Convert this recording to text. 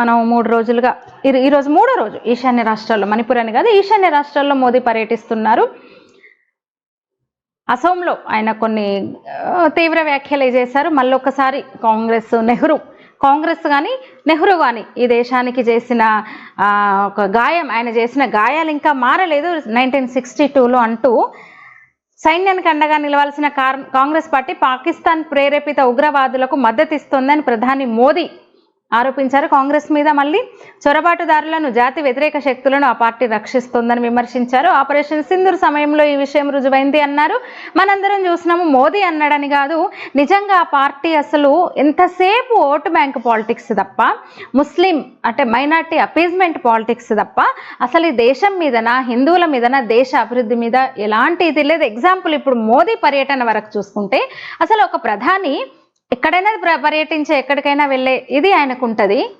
మనం మూడు రోజులుగా ఈ- ఈరోజు మూడో రోజు ఈశాన్య రాష్ట్రాల్లో మణిపూర్ అని కాదు ఈశాన్య రాష్ట్రాల్లో మోదీ పర్యటిస్తున్నారు. అసోంలో ఆయన కొన్ని తీవ్ర వ్యాఖ్యలు చేశారు. మళ్ళొకసారి కాంగ్రెస్ నెహ్రూ కాంగ్రెస్ కానీ నెహ్రూ కానీ ఈ దేశానికి చేసిన ఒక గాయం ఆయన చేసిన గాయాలు ఇంకా మారలేదు నైన్టీన్ సిక్స్టీ టూలో అంటూ సైన్యానికి అండగా నిలవాల్సిన కాంగ్రెస్ పార్టీ పాకిస్తాన్ ప్రేరేపిత ఉగ్రవాదులకు మద్దతిస్తోందని ప్రధాని మోదీ ఆరోపించారు. కాంగ్రెస్ మీద మళ్ళీ చొరబాటుదారులను జాతి వ్యతిరేక శక్తులను ఆ పార్టీ రక్షిస్తోందని విమర్శించారు. ఆపరేషన్ సింధూర్ సమయంలో ఈ విషయం రుజువైంది అన్నారు. మనందరం చూసినాము మోదీ అన్నాడని కాదు. నిజంగా ఆ పార్టీ అసలు ఎంతసేపు ఓటు బ్యాంక్ పాలిటిక్స్ తప్ప ముస్లిం అంటే మైనార్టీ అపీజ్మెంట్ పాలిటిక్స్ తప్ప అసలు ఈ దేశం మీదన హిందువుల మీదన దేశ అభివృద్ధి మీద ఎలాంటి ఇది లేదు. ఎగ్జాంపుల్ ఇప్పుడు మోదీ పర్యటన వరకు చూసుకుంటే అసలు ఒక ప్రధాని ఎక్కడైనా ప్ర- పర్యటించే ఎక్కడికైనా వెళ్ళే ఇది ఆయనకు ఉంటుంది